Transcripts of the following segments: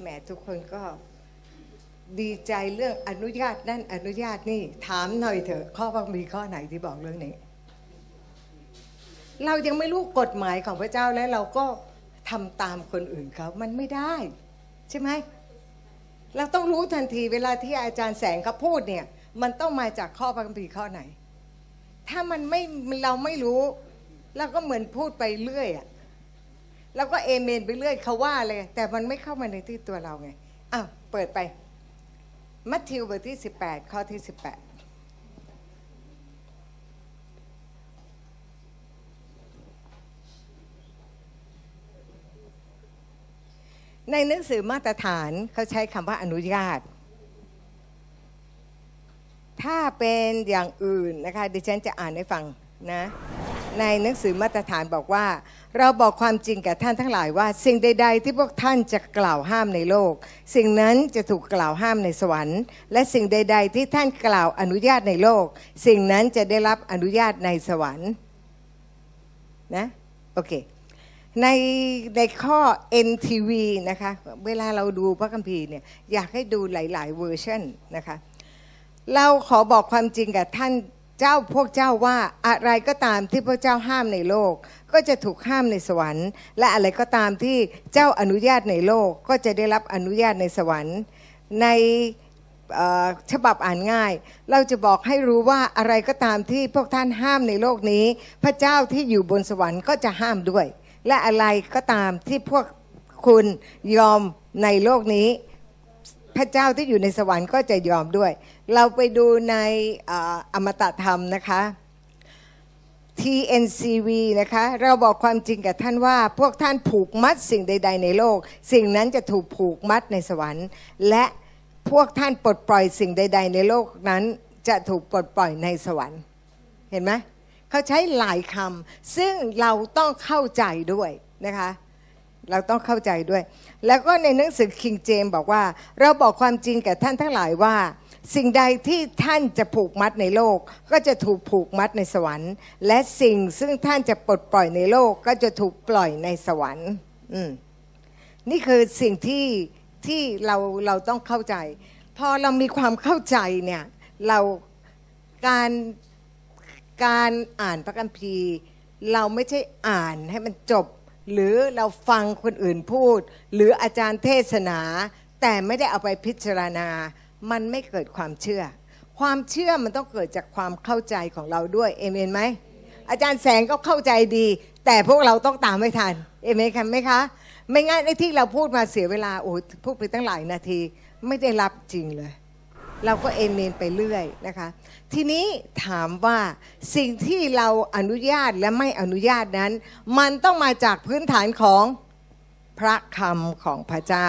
แหมทุกคนก็ดีใจเรื่องอนุญาตนั่นอนุญาตนี่ถามหน่อยเถอะ ข้อบังมีข้อไหนที่บอกเรื่องนี้ เรายังไม่รู้กฎหมายของพระเจ้าแล้วเราก็ทำตามคนอื่นเขามันไม่ได้ ใช่ไหมเราต้องรู้ทันทีเวลาที่อาจารย์แสงเขาพูดเนี่ย มันต้องมาจากข้อพระคัมภีร์ข้อไหน ถ้ามันไม่เราไม่รู้เราก็เหมือนพูดไปเรื่อยอะ เราก็เอเมนไปเรื่อยเขาว่าเลย แต่มันไม่เข้ามาในที่ตัวเราไงอ้าวเปิดไปมัทธิวบทที่ 18 ข้อที่ 18ในหนังสือมาตรฐานเขาใช้คำว่าอนุญาต ถ้าเป็นอย่างอื่นนะคะดิฉันจะอ่านให้ฟังนะ ในหนังสือมาตรฐานบอกว่า เราบอกความจริงแก่ท่านทั้งหลายว่า สิ่งใด ๆ ที่พวกท่านจะกล่าวห้ามในโลก สิ่งนั้นจะถูกกล่าวห้ามในสวรรค์ และสิ่งใด ๆ ที่ท่านกล่าวอนุญาตในโลก สิ่งนั้นจะได้รับอนุญาตในสวรรค์นะโอเคในในข้อ NTV นะคะ เวลาเราดูพระคัมภีร์เนี่ยอยากให้ดูหลาย ๆ เวอร์ชันนะคะ เราขอบอกความจริงกับท่าน เจ้าพวกเจ้าว่าอะไรก็ตามที่พระเจ้าห้ามในโลก ก็จะถูกห้ามในสวรรค์ และอะไรก็ตามที่เจ้าอนุญาตในโลก ก็จะได้รับอนุญาตในสวรรค์ ในฉบับอ่านง่าย เราจะบอกให้รู้ว่าอะไรก็ตามที่พวกท่านห้ามในโลกนี้ พระเจ้าที่อยู่บนสวรรค์ก็จะห้ามด้วย และอะไรก็ตามที่พวกคุณยอมในโลกนี้ พระเจ้าที่อยู่ในสวรรค์ก็จะยอมด้วย เราไปดูในเอ่ออมตะธรรมนะคะ TNCV นะคะ เราบอกความจริงกับท่านว่า พวกท่านผูกมัดสิ่งใด ๆ ในโลก สิ่งนั้นจะถูกผูกมัดในสวรรค์ และพวกท่านปลดปล่อยสิ่งใด ๆ ในโลกนั้นจะถูกปลดปล่อยในสวรรค์ เห็นไหมเขาใช้หลายคำซึ่งเราต้องเข้าใจด้วยนะคะ เราต้องเข้าใจด้วย แล้วก็ในหนังสือคิงเจมบอกว่า เราบอกความจริงแก่ท่านทั้งหลายว่า สิ่งใดที่ท่านจะผูกมัดในโลก ก็จะถูกผูกมัดในสวรรค์ และสิ่งซึ่งท่านจะปลดปล่อยในโลก ก็จะถูกปล่อยในสวรรค์อืมนี่คือสิ่งที่ที่เราเราต้องเข้าใจ พอเรามีความเข้าใจเนี่ยเราการการอ่านพระคัมภีร์ เราไม่ใช่อ่านให้มันจบ หรือเราฟังคนอื่นพูด หรืออาจารย์เทศนา แต่ไม่ได้เอาไปพิจารณา มันไม่เกิดความเชื่อ ความเชื่อมันต้องเกิดจากความเข้าใจของเราด้วยเอเมนไหมอาจารย์แสงก็เข้าใจดี แต่พวกเราต้องตามไม่ทันเอเมนไหมคะ ไม่งั้นไอ้ที่เราพูดมาเสียเวลาโอ้พูดไปตั้งหลายนาที ไม่ได้รับจริงเลย เราก็เอเมนไปเรื่อยนะคะ ทีนี้ถามว่าสิ่งที่เราอนุญาตและไม่อนุญาตนั้น มันต้องมาจากพื้นฐานของพระคำของพระเจ้า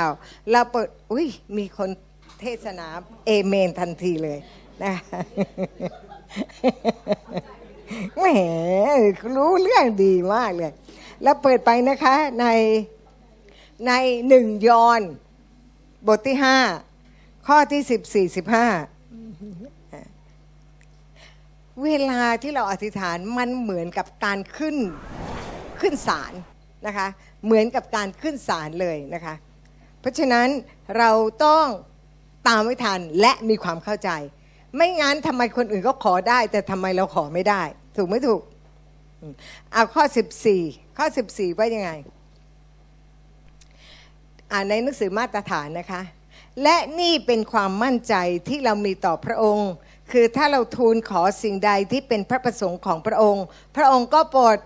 เราเปิดอุ้ยมีคนเทศนาเอเมนทันทีเลยนะแหมรู้เรื่องดีมากเลย แล้วเปิดไปนะคะในในหนึ่งยอนบทที่ห้า ข้อที่สิบสี่สิบห้าเวลาที่เราอธิษฐานมันเหมือนกับการขึ้นขึ้นศาลนะคะ เหมือนกับการขึ้นศาลเลยนะคะ เพราะฉะนั้นเราต้องตามไม่ทันและมีความเข้าใจ ไม่งั้นทำไมคนอื่นก็ขอได้ แต่ทำไมเราขอไม่ได้ ถูกไม่ถูกอืมเอาข้อ 14 ข้อ 14 ว่ายังไง อ่านในหนังสือมาตรฐานนะคะ และนี่เป็นความมั่นใจที่เรามีต่อพระองค์ คือถ้าเราทูลขอสิ่งใดที่เป็นพระประสงค์ของพระองค์ พระองค์ก็โปรด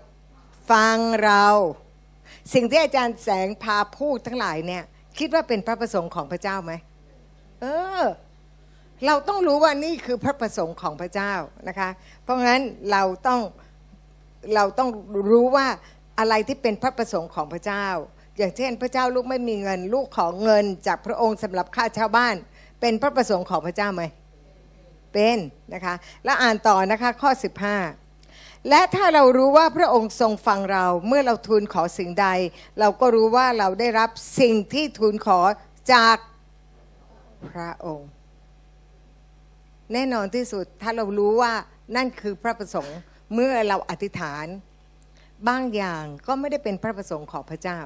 ฟังเรา สิ่งที่อาจารย์แสงพาพูดทั้งหลายเนี่ย คิดว่าเป็นพระประสงค์ของพระเจ้าไหมเออ เราต้องรู้ว่านี่คือพระประสงค์ของพระเจ้านะคะ เพราะงั้นเราต้องเราต้องรู้ว่าอะไรที่เป็นพระประสงค์ของพระเจ้า อย่างเช่น พระเจ้าลูกไม่มีเงิน ลูกขอเงินจากพระองค์สำหรับค่าเช่าบ้าน เป็นพระประสงค์ของพระเจ้าไหมเป็นนะคะ แล้วอ่านต่อนะคะข้อ 15 และถ้าเรารู้ว่าพระองค์ทรงฟังเราเมื่อเราทูลขอสิ่งใด เราก็รู้ว่าเราได้รับสิ่งที่ทูลขอจากพระองค์ แน่นอนที่สุดถ้าเรารู้ว่านั่นคือพระประสงค์เมื่อเราอธิษฐานบางอย่างก็ไม่ได้เป็นพระประสงค์ของพระเจ้า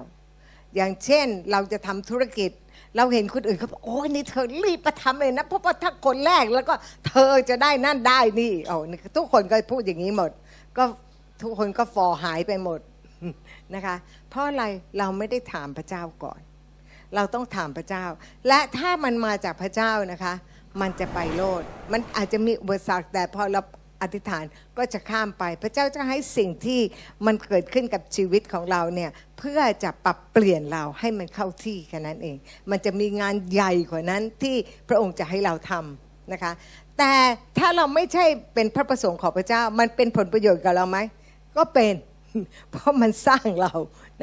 อย่างเช่นเราจะทำธุรกิจ เราเห็นคนอื่นเขาบอกโอ้ยนี่เธอรีบมาทำเลยนะเพราะว่าถ้าคนแรกแล้วก็เธอจะได้นั่นได้นี่โอ้ทุกคนก็พูดอย่างนี้หมด ก็ทุกคนก็ฟอหายไปหมดนะคะ เพราะอะไรเราไม่ได้ถามพระเจ้าก่อน เราต้องถามพระเจ้า และถ้ามันมาจากพระเจ้านะคะ มันจะไปโลด มันอาจจะมีอุปสรรคแต่พอเรา อธิษฐานก็จะข้ามไป พระเจ้าจะให้สิ่งที่มันเกิดขึ้นกับชีวิตของเราเนี่ยเพื่อจะปรับเปลี่ยนเราให้มันเข้าที่แค่นั้นเอง มันจะมีงานใหญ่กว่านั้นที่พระองค์จะให้เราทำนะคะ แต่ถ้าเราไม่ใช่เป็นพระประสงค์ของพระเจ้ามันเป็นผลประโยชน์กับเราไหมก็เป็นเพราะมันสร้างเรา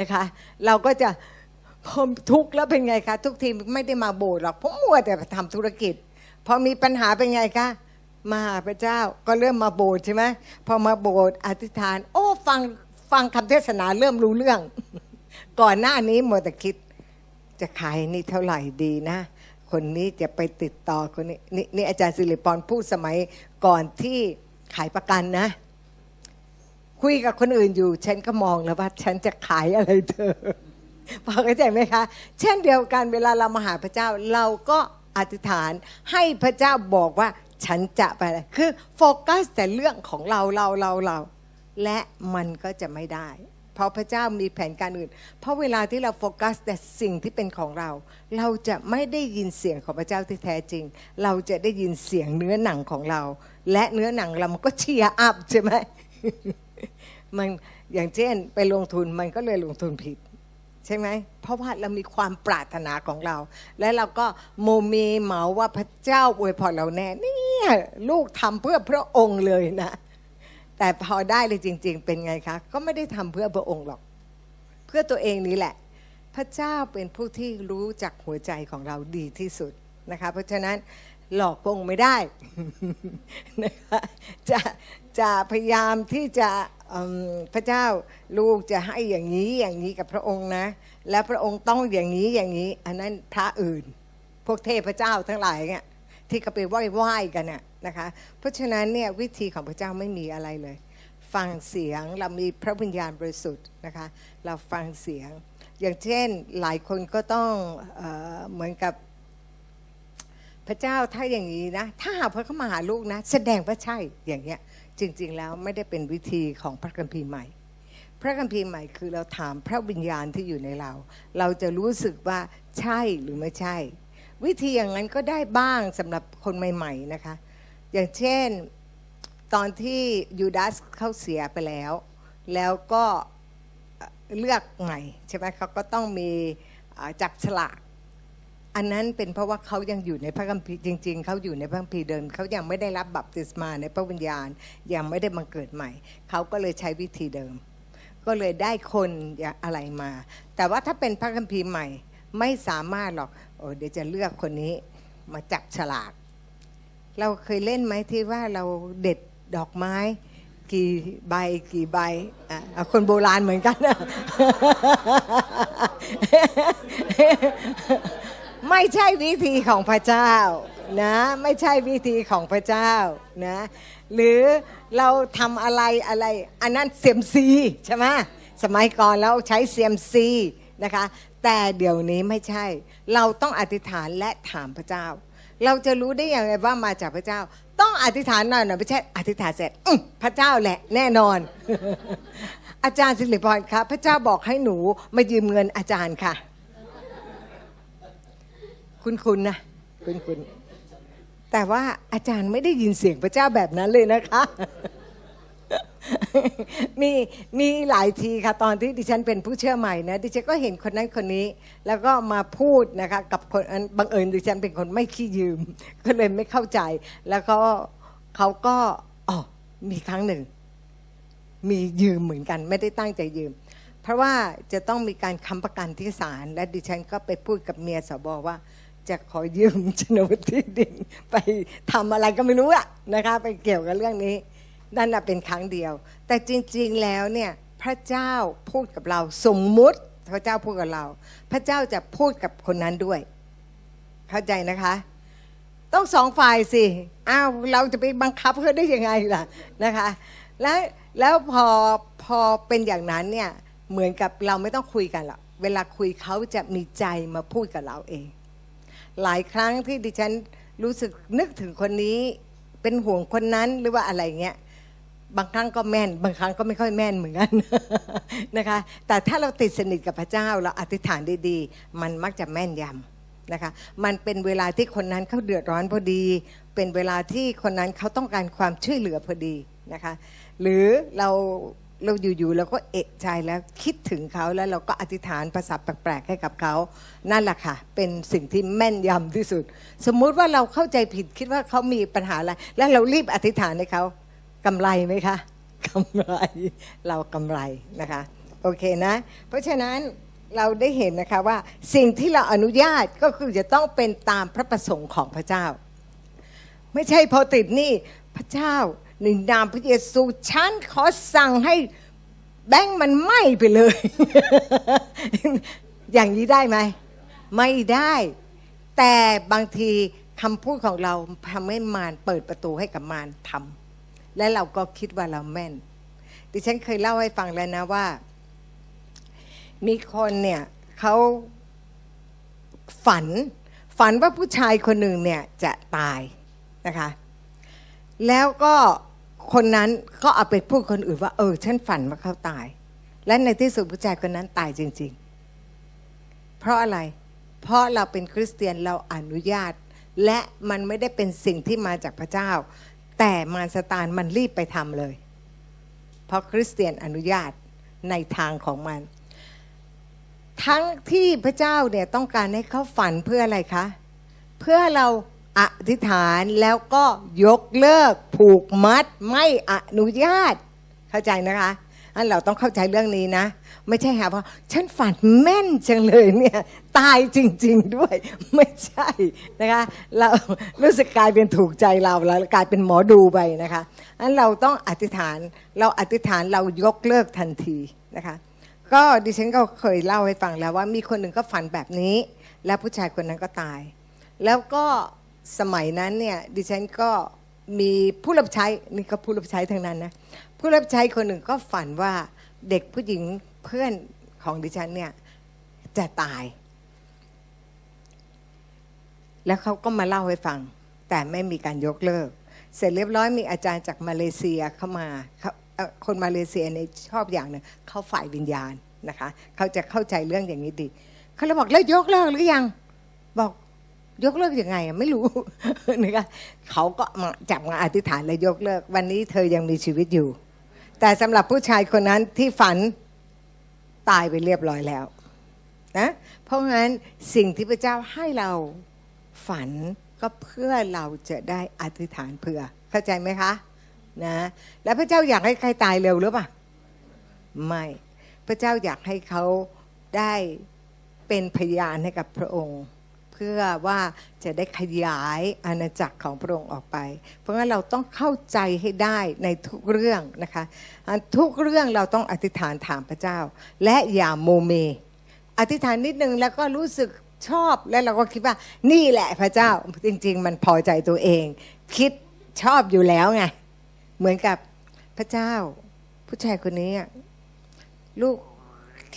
นะคะ เราก็จะพอทุกข์แล้วเป็นไงคะทุกทีไม่ได้มาโบสถ์หรอกเพราะมัวแต่ทำธุรกิจพอมีปัญหาเป็นไงคะ มาหาพระเจ้าก็เริ่มมาโบสถ์ใช่ไหมพอมาโบสถ์อธิษฐาน โอ้ฟังฟังคำเทศนาเริ่มรู้เรื่อง ก่อนหน้านี้มัวแต่คิด จะขายนี่เท่าไหร่ดีนะ คนนี้จะไปติดต่อคนนี้นี่นี่อาจารย์สิริพรพูดสมัยก่อนที่ขายประกันนะ คุยกับคนอื่นอยู่ ฉันก็มองแล้วว่า ฉันจะขายอะไรเธอพอเข้าใจไหมคะ เช่นเดียวกันเวลาเรามาหาพระเจ้าเราก็อธิษฐานให้พระเจ้าบอกว่า ฉันจะไปอะไรคือโฟกัสแต่เรื่องของเราเราเราเราและมันก็จะไม่ได้ เพราะพระเจ้ามีแผนการอื่น เพราะเวลาที่เราโฟกัสแต่สิ่งที่เป็นของเรา เราจะไม่ได้ยินเสียงของพระเจ้าที่แท้จริง เราจะได้ยินเสียงเนื้อหนังของเรา และเนื้อหนังเรามันก็เชียร์อัพใช่ไหมมันอย่างเช่นไปลงทุนมันก็เลยลงทุนผิด ใช่ไหมเพราะว่าเรามีความปรารถนาของเรา และเราก็โมเมเหมาว่าพระเจ้าอวยพรเราแน่เนี่ยลูกทำเพื่อพระองค์เลยนะ แต่พอได้เลยจริง ๆ เป็นไงคะก็ไม่ได้ทำเพื่อพระองค์หรอก เพื่อตัวเองนี้แหละ พระเจ้าเป็นผู้ที่รู้จักหัวใจของเราดีที่สุดนะคะ เพราะฉะนั้นหลอกพระองค์ไม่ได้นะคะจะ จะพยายามที่จะพระเจ้าลูกจะให้อย่างนี้อย่างนี้กับพระองค์นะ และพระองค์ต้องอย่างนี้อย่างนี้ อันนั้นพระอื่น พวกเทพเจ้าทั้งหลายเนี่ยที่เขาไปไหว้ไหว้กันน่ะนะคะ เพราะฉะนั้นเนี่ยวิธีของพระเจ้าไม่มีอะไรเลย ฟังเสียงเรามีพระวิญญาณบริสุทธิ์นะคะ เราฟังเสียง อย่างเช่นหลายคนก็ต้องเออเหมือนกับพระเจ้าถ้าอย่างนี้นะ ถ้าหากพระเข้ามาหาลูกนะ แสดงว่าใช่อย่างเงี้ย จริงๆแล้วไม่ได้เป็นวิธีของพระคัมภีร์ใหม่ พระคัมภีร์ใหม่คือเราถามพระวิญญาณที่อยู่ในเรา เราจะรู้สึกว่าใช่หรือไม่ใช่ วิธีอย่างนั้นก็ได้บ้างสำหรับคนใหม่ ๆนะคะ อย่างเช่นตอนที่ยูดาสเข้าเสียไปแล้ว แล้วก็เลือกใหม่ใช่ไหมเขาก็ต้องมีจับฉลาก อันนั้นเป็นเพราะว่าเขายังอยู่ในพระคัมภีร์จริง ๆ เขาอยู่ในพระคัมภีร์เดิมเขายังไม่ได้รับบัพติศมาในพระวิญญาณ ยังไม่ได้บังเกิดใหม่ เขาก็เลยใช้วิธีเดิม ก็เลยได้คนอะไรมา แต่ว่าถ้าเป็นพระคัมภีร์ใหม่ไม่สามารถหรอกโอ้เดี๋ยวจะเลือกคนนี้มาจับฉลาก เราเคยเล่นไหมที่ว่าเราเด็ดดอกไม้ กี่ใบกี่ใบอะคนโบราณเหมือนกันนะ ไม่ใช่วิธีของพระเจ้านะไม่ใช่วิธีของพระเจ้านะหรือเราทำอะไรอะไรอันนั้นเซียมซีใช่ไหมสมัยก่อนเราใช้เซียมซีนะคะแต่เดี๋ยวนี้ไม่ใช่ เราต้องอธิษฐานและถามพระเจ้า เราจะรู้ได้อย่างไรว่ามาจากพระเจ้า ต้องอธิษฐานหน่อยหน่อยไม่ใช่อธิษฐานเสร็จพระเจ้าแหละแน่นอน อาจารย์สิริพรครับพระเจ้าบอกให้หนูมายืมเงินอาจารย์ค่ะ คุณคุณนะคุณคุณแต่ว่าอาจารย์ไม่ได้ยินเสียงพระเจ้าแบบนั้นเลยนะคะ มีมีหลายทีค่ะตอนที่ดิฉันเป็นผู้เชื่อใหม่นะดิฉันก็เห็นคนนั้นคนนี้ แล้วก็มาพูดนะคะ กับคนอันบังเอิญดิฉันเป็นคนไม่ขี้ยืม ก็เลยไม่เข้าใจ แล้วก็เขาก็อ๋อมีครั้งหนึ่ง มียืมเหมือนกัน ไม่ได้ตั้งใจยืมเพราะว่าจะต้องมีการค้ำประกันที่ศาลและดิฉันก็ไปพูดกับเมียสบว่า จะขอยืมโฉนดที่ดิน ไปทำอะไรก็ไม่รู้อะนะคะไปเกี่ยวกับเรื่องนี้ นั่นนะเป็นครั้งเดียว แต่จริงๆแล้วเนี่ยพระเจ้าพูดกับเราสมมุติพระเจ้าพูดกับเรา พระเจ้าจะพูดกับคนนั้นด้วย เข้าใจนะคะ ต้องสองฝ่ายสิอ้าวเราจะไปบังคับเขาได้ยังไงล่ะนะคะ แล้วแล้วพอพอเป็นอย่างนั้นเนี่ยเหมือนกับเราไม่ต้องคุยกันหรอกเวลาคุยเขาจะมีใจมาพูดกับเราเอง หลายครั้งที่ดิฉันรู้สึกนึกถึงคนนี้ เป็นห่วงคนนั้นหรือว่าอะไรเงี้ยบางครั้งก็แม่น บางครั้งก็ไม่ค่อยแม่นเหมือนกันนะคะ แต่ถ้าเราติดสนิทกับพระเจ้าเราอธิษฐานดีๆ มันมักจะแม่นยำนะคะ มันเป็นเวลาที่คนนั้นเขาเดือดร้อนพอดี เป็นเวลาที่คนนั้นเขาต้องการความช่วยเหลือพอดีนะคะ หรือเรา เราอยู่ๆเราก็เอะใจแล้วคิดถึงเขาแล้วเราก็อธิษฐานภาษาแปลกๆให้กับเขานั่นแหละค่ะ เป็นสิ่งที่แม่นยำที่สุด สมมุติว่าเราเข้าใจผิดคิดว่าเขามีปัญหาอะไร แล้วเรารีบอธิษฐานให้เขากำไรไหมคะกำไรเรากำไรนะคะ โอเคนะ เพราะฉะนั้นเราได้เห็นนะคะว่าสิ่งที่เราอนุญาตก็คือจะต้องเป็นตามพระประสงค์ของพระเจ้า ไม่ใช่พอติดนี่พระเจ้า ในนามพระเยซูฉันขอสั่งให้แบงค์มันไหม้ไปเลย อย่างนี้ได้ไหม ไม่ได้ แต่บางทีคำพูดของเราทำให้มารเปิดประตูให้กับมารทำและเราก็คิดว่าเราแม่น ดิฉันเคยเล่าให้ฟังแล้วนะว่า มีคนเนี่ยเขาฝัน ฝันว่าผู้ชายคนหนึ่งเนี่ยจะตายนะคะ แล้วก็คนนั้นก็เอาไปพูดคนอื่นว่า เออ ฉันฝันว่าเขาตาย และในที่สุดผู้ชายคนนั้นตายจริง ๆ เพราะอะไร เพราะเราเป็นคริสเตียนเราอนุญาต และมันไม่ได้เป็นสิ่งที่มาจากพระเจ้า แต่มารสตานมันรีบไปทำเลย เพราะคริสเตียนอนุญาตในทางของมัน ทั้งที่พระเจ้าเนี่ยต้องการให้เขาฝันเพื่ออะไรคะ เพื่อเรา อธิษฐานแล้วก็ยกเลิกผูกมัดไม่อนุญาต เข้าใจนะคะอันเราต้องเข้าใจเรื่องนี้นะ ไม่ใช่หาว่าฉันฝันแม่นจังเลยเนี่ยตายจริง ๆ ด้วย ไม่ใช่นะคะ เรารู้สึกกลายเป็นถูกใจเราแล้วกลายเป็นหมอดูไปนะคะอันเราต้องอธิษฐานเราอธิษฐานเรายกเลิกทันทีนะคะ ก็ดิฉันก็เคยเล่าให้ฟังแล้วว่ามีคนหนึ่งก็ฝันแบบนี้ แล้วผู้ชายคนนั้นก็ตาย แล้วก็ สมัยนั้นเนี่ยดิฉันก็มีผู้รับใช้นี่ก็ผู้รับใช้ทั้งนั้นนะผู้รับใช้คนหนึ่งก็ฝันว่าเด็กผู้หญิงเพื่อนของดิฉันเนี่ยจะตาย แล้วเขาก็มาเล่าให้ฟัง แต่ไม่มีการยกเลิก เสร็จเรียบร้อยมีอาจารย์จากมาเลเซียเข้ามาเขาคนมาเลเซียเนี่ยชอบอย่างหนึ่งเขาฝ่ายวิญญาณนะคะ เขาจะเข้าใจเรื่องอย่างนี้ดีเขาเลยบอกแล้วยกเลิกหรือยัง บอก ยกเลิกยังไงไม่รู้นะคะเขาก็มาจับมาอธิษฐานแล้วยกเลิก วันนี้เธอยังมีชีวิตอยู่ แต่สำหรับผู้ชายคนนั้นที่ฝันตายไปเรียบร้อยแล้วนะเพราะงั้นสิ่งที่พระเจ้าให้เราฝันก็เพื่อเราจะได้อธิษฐานเพื่อ เข้าใจไหมคะนะแล้วพระเจ้าอยากให้ใครตายเร็วหรือเปล่าไม่พระเจ้าอยากให้เขาได้เป็นพยานให้กับพระองค์ เพื่อว่าจะได้ขยายอาณาจักรของพระองค์ออกไป เพราะงั้นเราต้องเข้าใจให้ได้ในทุกเรื่องนะคะทุกเรื่องเราต้องอธิษฐานถามพระเจ้า และอย่าโมเม อธิษฐานนิดนึงแล้วก็รู้สึกชอบแล้วเราก็คิดว่านี่แหละพระเจ้าจริง ๆ มันพอใจตัวเอง คิดชอบอยู่แล้วไงเหมือนกับพระเจ้า ผู้ชายคนนี้ลูก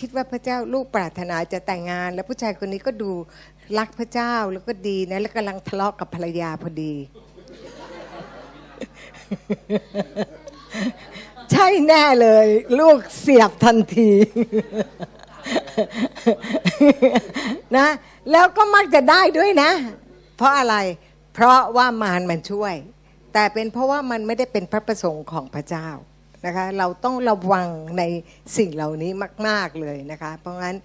คิดว่าพระเจ้าลูกปรารถนาจะแต่งงาน แล้วผู้ชายคนนี้ก็ดู รักพระเจ้าแล้วก็ดีนะ แล้วกำลังทะเลาะกับภรรยาพอดี ใช่แน่เลย ลูกเสียบทันที นะ แล้วก็มักจะได้ด้วยนะ เพราะอะไร เพราะว่ามารมันช่วย แต่เป็นเพราะว่ามันไม่ได้เป็นพระประสงค์ของพระเจ้า นะคะเราต้องระวังในสิ่งเหล่านี้มาก ๆเลยนะคะ เพราะงั้น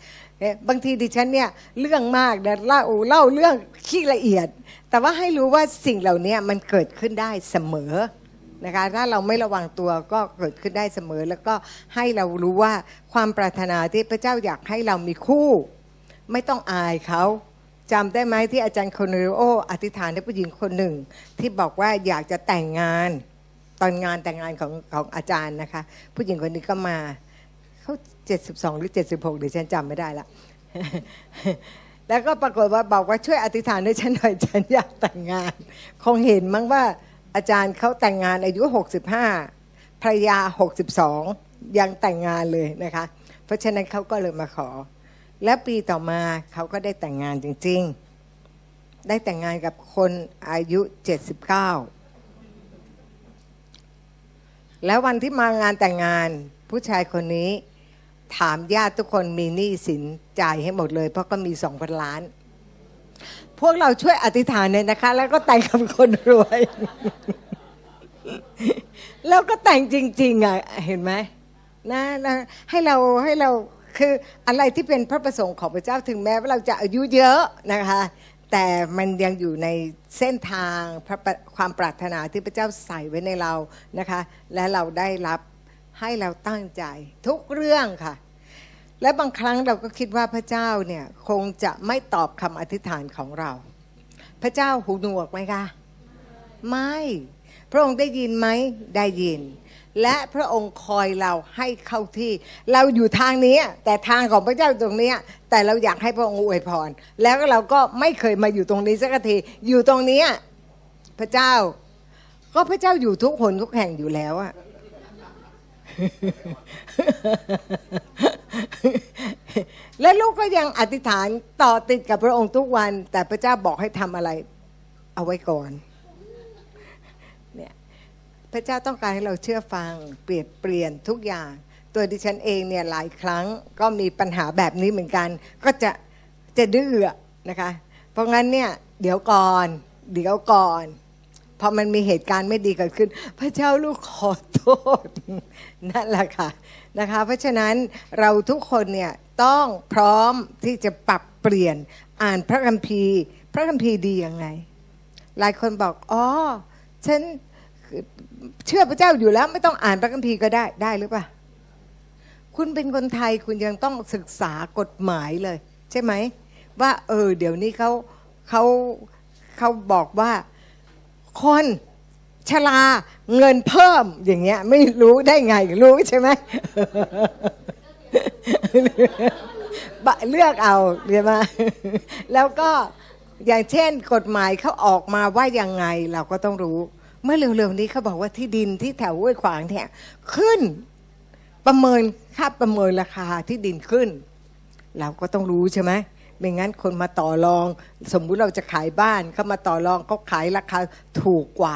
บางทีดิฉันเนี่ยเรื่องมากนะเล่าเล่าเรื่องขี้ละเอียด แต่ว่าให้รู้ว่าสิ่งเหล่านี้มันเกิดขึ้นได้เสมอนะคะถ้าเราไม่ระวังตัวก็เกิดขึ้นได้เสมอ แล้วก็ให้เรารู้ว่าความปรารถนาที่พระเจ้าอยากให้เรามีคู่ ไม่ต้องอายเขาจำได้ไหมที่อาจารย์โคเนริโออธิษฐานให้ผู้หญิงคนหนึ่ง ที่บอกว่าอยากจะแต่งงาน ตอนงานแต่งงานของของอาจารย์นะคะ ผู้หญิงคนนี้ก็มาเขา72หรือ76เดี๋ยวฉันจำไม่ได้ละแล้วก็ปรากฏว่าบอกว่าช่วยอธิษฐานให้ฉันหน่อยฉันอยากแต่งงาน คงเห็นมั้งว่าอาจารย์เขาแต่งงานอายุ 65ภรรยา 62 ยังแต่งงานเลยนะคะ เพราะฉะนั้นเขาก็เลยมาขอ และปีต่อมาเขาก็ได้แต่งงานจริง ๆ ได้แต่งงานกับคนอายุ 79 แล้ววันที่มางานแต่งงาน ผู้ชายคนนี้ ถามญาติทุกคนมีหนี้สินจ่ายให้หมดเลย เพราะก็มีสองพันล้าน พวกเราช่วยอธิษฐานเนี่ยนะคะ แล้วก็แต่งกับคนรวย แล้วก็แต่งจริง ๆอะเห็นไหมนะนะให้เราให้เราคืออะไรที่เป็นพระประสงค์ของพระเจ้าถึงแม้ว่าเราจะอายุเยอะนะคะ แต่มันยังอยู่ในเส้นทางความปรารถนาที่พระเจ้าใส่ไว้ในเรานะคะ และเราได้รับให้เราตั้งใจทุกเรื่องค่ะ และบางครั้งเราก็คิดว่าพระเจ้าเนี่ยคงจะไม่ตอบคำอธิษฐานของเรา พระเจ้าหูหนวกไหมคะ ไม่ พระองค์ได้ยินไหมได้ยิน และพระองค์คอยเราให้เข้าที่ เราอยู่ทางนี้แต่ทางของพระเจ้าตรงนี้แต่เราอยากให้พระองค์อวยพร แล้วเราก็ไม่เคยมาอยู่ตรงนี้สักทีอยู่ตรงนี้พระเจ้า ก็พระเจ้าอยู่ทุกหนทุกแห่งอยู่แล้วอะและลูกก็ยังอธิษฐานต่อติดกับพระองค์ทุกวัน แต่พระเจ้าบอกให้ทำอะไร เอาไว้ก่อน พระเจ้าต้องการให้เราเชื่อฟังเปลี่ยนเปลี่ยนทุกอย่าง ตัวดิฉันเองเนี่ยหลายครั้งก็มีปัญหาแบบนี้เหมือนกัน ก็จะจะดื้อนะคะ เพราะงั้นเนี่ยเดี๋ยวก่อน เดี๋ยวก่อนพอมันมีเหตุการณ์ไม่ดีเกิดขึ้น พระเจ้าลูกขอโทษนั่นแหละค่ะนะคะ เพราะฉะนั้นเราทุกคนเนี่ยต้องพร้อมที่จะปรับเปลี่ยนอ่านพระคัมภีร์ พระคัมภีร์ดียังไง หลายคนบอกอ๋อฉัน เชื่อพระเจ้าอยู่แล้วไม่ต้องอ่านพระคัมภีร์ก็ได้ได้หรือเปล่าคุณเป็นคนไทยคุณยังต้องศึกษากฎหมายเลย ใช่ไหม ว่า เออ เดี๋ยวนี้เขาเขาเขาบอกว่าคนชราเงินเพิ่มอย่างเงี้ย ไม่รู้ได้ไงรู้ใช่ไหมเลือกเอาใช่ไหมแล้วก็อย่างเช่นกฎหมายเขาออกมาว่ายังไงเราก็ต้องรู้ เมื่อเร็วๆนี้เขาบอกว่าที่ดินที่แถวห้วยขวางเนี่ยขึ้นประเมินค่าประเมินราคาที่ดินขึ้น เราก็ต้องรู้ใช่ไหมไม่งั้นคนมาต่อรอง สมมุติเราจะขายบ้านเขามาต่อรองเขาขายราคาถูกกว่า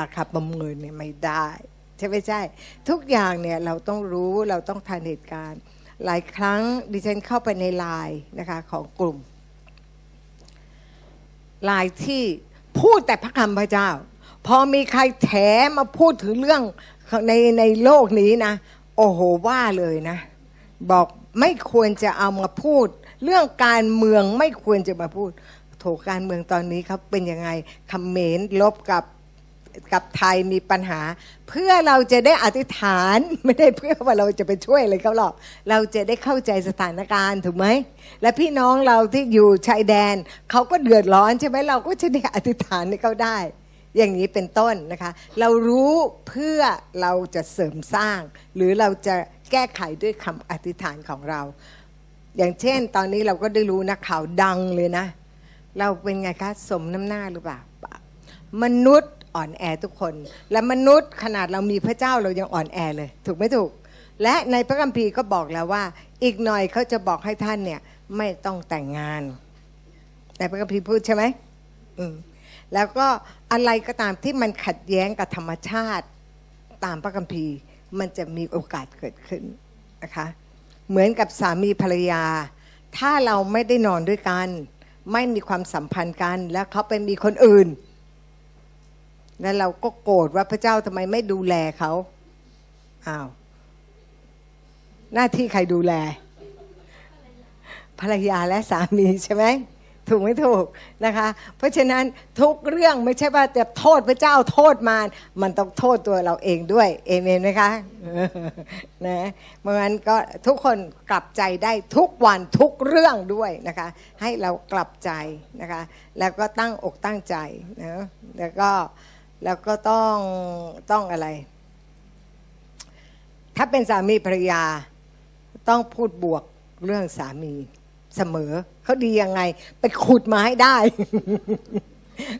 ราคาประเมินเนี่ยไม่ได้ใช่ไม่ใช่ ทุกอย่างเนี่ยเราต้องรู้เราต้องทันเหตุการณ์ หลายครั้งดิฉันเข้าไปในไลน์นะคะของกลุ่มไลน์ที่พูดแต่พระคำพระเจ้า พอมีใครแถมาพูดถึงเรื่องในในโลกนี้นะ โอ้โหว่าเลยนะ บอกไม่ควรจะเอามาพูด เรื่องการเมืองไม่ควรจะมาพูด โถการเมืองตอนนี้เขาเป็นยังไงคำเขมรลบกับกับไทยมีปัญหา เพื่อเราจะได้อธิษฐานไม่ได้เพื่อว่าเราจะไปช่วยอะไรเขาหรอก เราจะได้เข้าใจสถานการณ์ถูกไหมและพี่น้องเราที่อยู่ชายแดนเขาก็เดือดร้อนใช่ไหมเราก็จะได้อธิษฐานให้เขาได้ อย่างนี้เป็นต้นนะคะ เรารู้เพื่อเราจะเสริมสร้าง หรือเราจะแก้ไขด้วยคำอธิษฐานของเรา อย่างเช่น ตอนนี้เราก็ได้รู้นะข่าวดังเลยนะ เราเป็นไงคะสมน้ำหน้าหรือเปล่ามนุษย์อ่อนแอทุกคน และมนุษย์ขนาดเรามีพระเจ้าเรายังอ่อนแอเลย ถูกไม่ถูก และในพระคัมภีร์ก็บอกแล้วว่า อีกหน่อยเขาจะบอกให้ท่านเนี่ยไม่ต้องแต่งงาน ในพระคัมภีร์พูดใช่ไหมอืม แล้วก็อะไรก็ตามที่มันขัดแย้งกับธรรมชาติตามพระคัมภีร์ มันจะมีโอกาสเกิดขึ้นนะคะ เหมือนกับสามีภรรยา ถ้าเราไม่ได้นอนด้วยกัน ไม่มีความสัมพันธ์กัน แล้วเขาไปมีคนอื่น แล้วเราก็โกรธว่าพระเจ้าทำไมไม่ดูแลเขาอ้าวหน้าที่ใครดูแล ภรรยาและสามีใช่ไหม ถูกไม่ถูกนะคะ เพราะฉะนั้นทุกเรื่องไม่ใช่ว่าจะโทษพระเจ้าโทษมารมันต้องโทษตัวเราเองด้วยเอเมนไหมคะนะเพราะงั้นก็ทุกคนกลับใจได้ทุกวันทุกเรื่องด้วยนะคะ ให้เรากลับใจนะคะ แล้วก็ตั้งอกตั้งใจนะแล้วก็แล้วก็ต้องต้องอะไร ถ้าเป็นสามีภรรยาต้องพูดบวกเรื่องสามี เสมอ เขาดียังไง ไปขุดมาให้ได้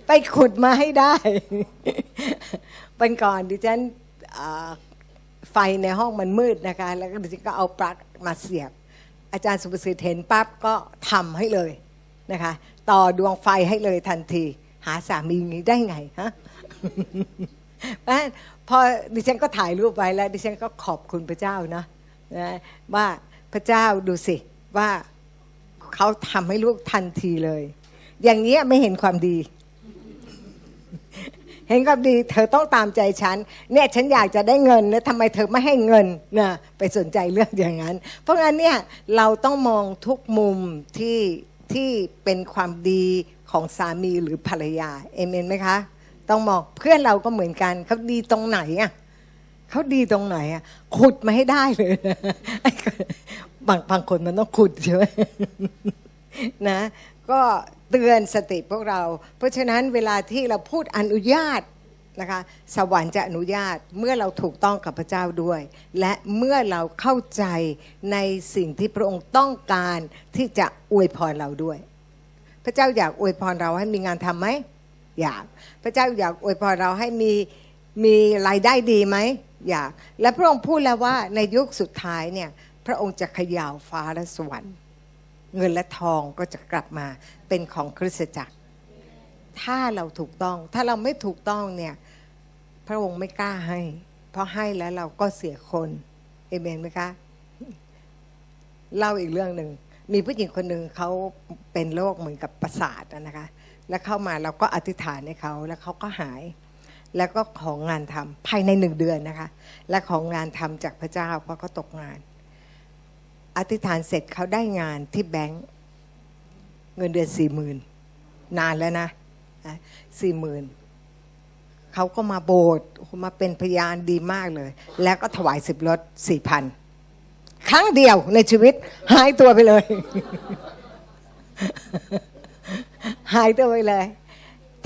ไปขุดมาให้ได้เป็นก่อนดิฉันไฟในห้องมันมืดนะคะ แล้วก็ดิฉันก็เอาปลั๊กมาเสียบ อาจารย์สุภสิทธิ์เห็นปั๊บก็ทำให้เลยนะคะ ต่อดวงไฟให้เลยทันที หาสามีงนี้ได้ไงฮะเพราะฉะนั้นพอดิฉันก็ถ่ายรูปไว้แล้ว ดิฉันก็ขอบคุณพระเจ้านะนะว่าพระเจ้าดูสิว่า เขาทำให้ลูกทันทีเลย อย่างนี้ยไม่เห็นความดี เห็นความดี เธอต้องตามใจฉัน เนี่ยฉันอยากจะได้เงินนะทำไมเธอไม่ให้เงินนะไปสนใจเรื่องอย่างนั้น เพราะงั้นเนี่ยเราต้องมองทุกมุมที่ที่เป็นความดีของสามีหรือภรรยาเอเมนไหมคะ ต้องมองเพื่อนเราก็เหมือนกันเขาดีตรงไหนอะเขาดีตรงไหนอะขุดมาให้ได้เลยนะ บางบางคนมันต้องขุดใช่ไหมนะ ก็เตือนสติพวกเรา เพราะฉะนั้นเวลาที่เราพูดอนุญาตนะคะสวรรค์จะอนุญาตเมื่อเราถูกต้องกับพระเจ้าด้วย และเมื่อเราเข้าใจในสิ่งที่พระองค์ต้องการที่จะอวยพรเราด้วย พระเจ้าอยากอวยพรเราให้มีงานทำไหมอยากพระเจ้าอยากอวยพรเราให้มีมีรายได้ดีไหมอยาก และพระองค์พูดแล้วว่าในยุคสุดท้ายเนี่ย พระองค์จะขย่าวฟ้าและสวรรค์ เงินและทองก็จะกลับมาเป็นของคริสตจักร ถ้าเราถูกต้องถ้าเราไม่ถูกต้องเนี่ยพระองค์ไม่กล้าให้ เพราะให้แล้วเราก็เสียคนเอเมนไหมคะเล่าอีกเรื่องหนึ่งมีผู้หญิงคนหนึ่งเขาเป็นโรคเหมือนกับประสาทนะคะ แล้วเข้ามาเราก็อธิษฐานให้เขาแล้วเขาก็หาย แล้วก็ของงานทำภายในหนึ่งเดือนนะคะ และของงานทำจากพระเจ้าเพราะเขาตกงาน อธิษฐานเสร็จเขาได้งานที่แบงก์เงินเดือนสี่หมื่นนานแล้วนะสี่หมื่นเขาก็มาโบสถ์มาเป็นพยานดีมากเลย แล้วก็ถวายสิบรถสี่พันครั้งเดียวในชีวิต หายตัวไปเลย หายตัวไปเลย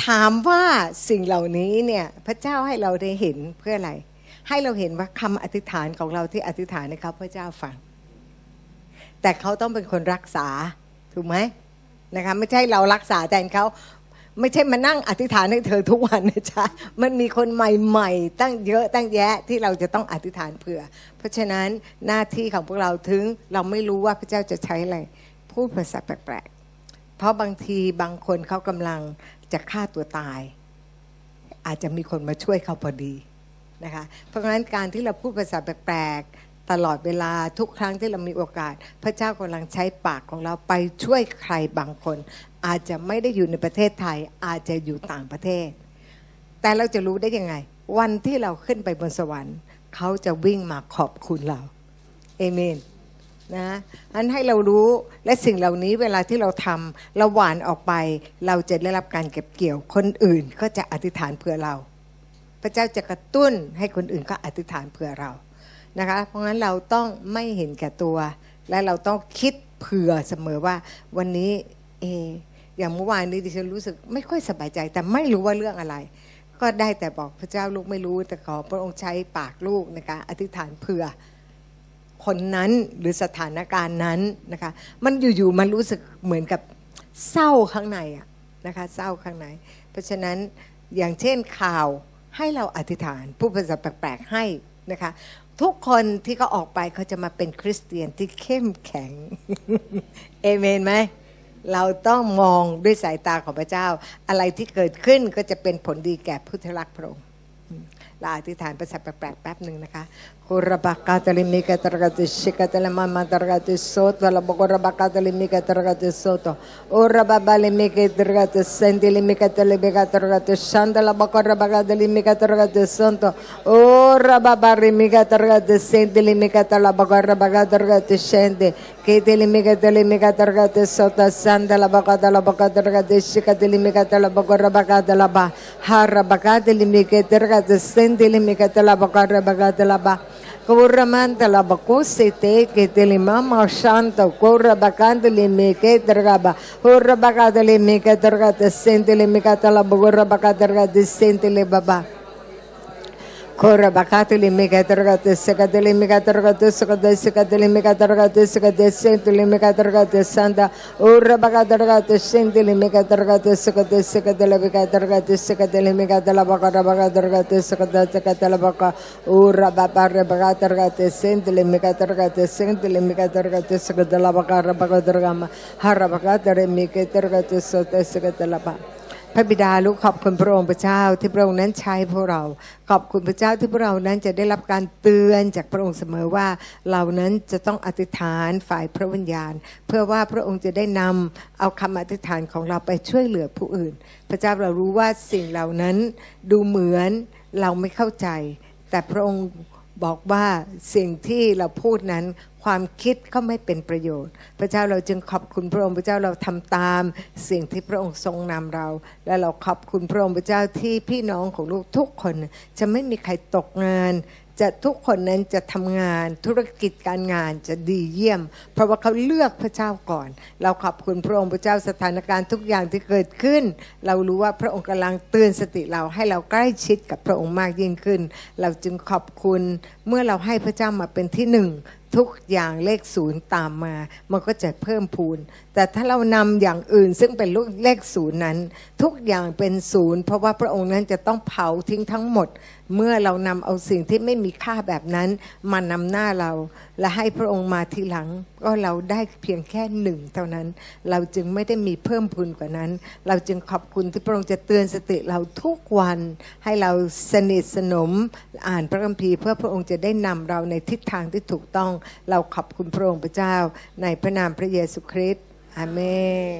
ถามว่าสิ่งเหล่านี้เนี่ย พระเจ้าให้เราได้เห็นเพื่ออะไร ให้เราเห็นว่าคำอธิษฐานของเราที่อธิษฐานนะครับพระเจ้าฟัง แต่เขาต้องเป็นคนรักษาถูกไหมนะคะไม่ใช่เรารักษาแทนเขาไม่ใช่มานั่งอธิษฐานให้เธอทุกวันนะจ๊ะ มันมีคนใหม่ๆ ตั้งเยอะตั้งแยะที่เราจะต้องอธิษฐานเผื่อ เพราะฉะนั้นหน้าที่ของพวกเราถึงเราไม่รู้ว่าพระเจ้าจะใช้อะไร พูดภาษาแปลกๆ เพราะบางทีบางคนเขากำลังจะฆ่าตัวตาย อาจจะมีคนมาช่วยเขาพอดีนะคะ เพราะฉะนั้นการที่เราพูดภาษาแปลกๆ ตลอดเวลาทุกครั้งที่เรามีโอกาส พระเจ้ากำลังใช้ปากของเราไปช่วยใครบางคน อาจจะไม่ได้อยู่ในประเทศไทย อาจจะอยู่ต่างประเทศ แต่เราจะรู้ได้ยังไง วันที่เราขึ้นไปบนสวรรค์ เขาจะวิ่งมาขอบคุณเราเอเมนนะอันให้เรารู้และสิ่งเหล่านี้เวลาที่เราทำเราหวานออกไป เราจะได้รับการเก็บเกี่ยว คนอื่นก็จะอธิษฐานเพื่อเรา พระเจ้าจะกระตุ้นให้คนอื่นก็อธิษฐานเพื่อเรา นะคะ เพราะงั้นเราต้องไม่เห็นแก่ตัว และเราต้องคิดเผื่อเสมอว่าวันนี้เออย่างเมื่อวานนี้ดิฉันรู้สึกไม่ค่อยสบายใจ แต่ไม่รู้ว่าเรื่องอะไร ก็ได้แต่บอกพระเจ้าลูกไม่รู้ แต่ขอพระองค์ใช้ปากลูกในการอธิษฐานเผื่อคนนั้นหรือสถานการณ์นั้นนะคะ มันอยู่ๆมันรู้สึกเหมือนกับเศร้าข้างในอะนะคะเศร้าข้างใน เพราะฉะนั้นอย่างเช่นข่าวให้เราอธิษฐานผู้ภาษาแปลกๆให้นะคะ ทุกคนที่เขาออกไปเขาจะมาเป็นคริสเตียนที่เข้มแข็ง เอเมนไหม เราต้องมองด้วยสายตาของพระเจ้า อะไรที่เกิดขึ้นก็จะเป็นผลดีแก่ผู้ที่รักพระองค์เราอธิษฐานภาษาแปลกๆแป๊บหนึ่งนะคะ Urrabakatalimika targatishikatalamama targatisotto, la bocorrabakatalimika targatisotto, urrababalimika targatisentilimika telebika targatishanta, la bocorrabakatalimika targatisotto, urrababarimika targatisentilimika talabocorrabakatargatishente, Kurramandalaba kusite ketelima makshanto kurrabakandali meke tergaba hurrabakadali meke tergata sentili mekatalaba gurrabakadarga disentili baba. Korabakatulimika Targatisakatulimika Targatisakatisikatilimika Targatisakatisakatilimica Targatisanta, Urabakatargatisakatilimica Targatisakatisakatilica Targatisakatilimica Talabakarabaga Targatisakatalabaka, Urabaparabaka Targatisakatilimica Targatisakatilimica Targatisakatalabaka Rabakarabagama, Harabakatarimica Targatisakatalabaka. พระบิดาลูกขอบคุณพระองค์พระเจ้าที่พระองค์นั้นใช้พวกเรา ขอบคุณพระเจ้าที่พวกเรานั้นจะได้รับการเตือนจากพระองค์เสมอว่าเรานั้นจะต้องอธิษฐานฝ่ายพระวิญญาณ เพื่อว่าพระองค์จะได้นำเอาคำอธิษฐานของเราไปช่วยเหลือผู้อื่น พระเจ้าเรารู้ว่าสิ่งเหล่านั้นดูเหมือนเราไม่เข้าใจ แต่พระองค์ บอกว่าสิ่งที่เราพูดนั้นความคิดก็ไม่เป็นประโยชน์ พระเจ้าเราจึงขอบคุณพระองค์พระเจ้าเราทำตามสิ่งที่พระองค์ทรงนำเรา และเราขอบคุณพระองค์พระเจ้าที่พี่น้องของลูกทุกคน จะไม่มีใครตกงาน จะทุกคนนั้นจะทำงานธุรกิจการงานจะดีเยี่ยม เพราะว่าเขาเลือกพระเจ้าก่อน เราขอบคุณพระองค์พระเจ้าสถานการณ์ทุกอย่างที่เกิดขึ้น เรารู้ว่าพระองค์กำลังเตือนสติเราให้เราใกล้ชิดกับพระองค์มากยิ่งขึ้น เราจึงขอบคุณเมื่อเราให้พระเจ้ามาเป็นที่หนึ่งทุกอย่างเลขศูนย์ตามมา มันก็จะเพิ่มพูน แต่ถ้าเรานำอย่างอื่นซึ่งเป็นเลขศูนย์นั้น ทุกอย่างเป็นศูนย์เพราะว่าพระองค์นั้นจะต้องเผาทิ้งทั้งหมด เมื่อเรานำเอาสิ่งที่ไม่มีค่าแบบนั้นมานำหน้าเรา และให้พระองค์มาทีหลัง ก็เราได้เพียงแค่หนึ่งเท่านั้น เราจึงไม่ได้มีเพิ่มพูนกว่านั้น เราจึงขอบคุณที่พระองค์จะเตือนสติเราทุกวัน ให้เราสนิทสนมอ่านพระคัมภีร์เพื่อพระองค์จะได้นำเราในทิศทางที่ถูกต้อง เราขอบคุณพระองค์พระเจ้า ในพระนามพระเยซูคริสต์อาเมน